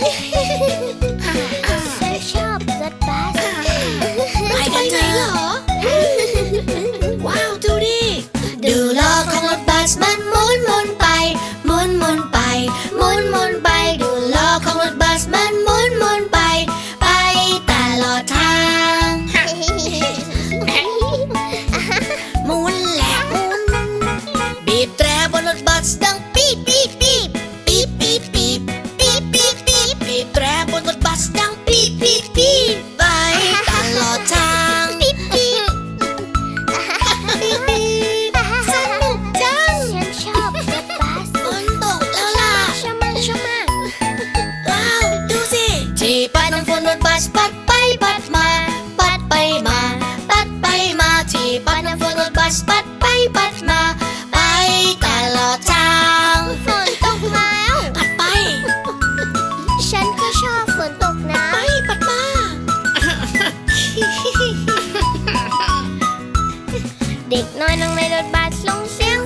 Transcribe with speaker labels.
Speaker 1: 嘿嘿嘿嘿嘿。 ถบัส
Speaker 2: ปัดไปปัดมา ปัดไป
Speaker 1: มา
Speaker 2: ปัดไปมาที่ปัดน้ำฝนรถบัสปัดไปปัดมา ไปตลอดทาง
Speaker 1: ฝนตกแล้ว
Speaker 2: ปัดไป
Speaker 1: ฉันก็ชอบฝนตกนะ
Speaker 2: ไปปัดมา
Speaker 1: เด็กน้อยลง
Speaker 2: ในรถบัสลงเสียง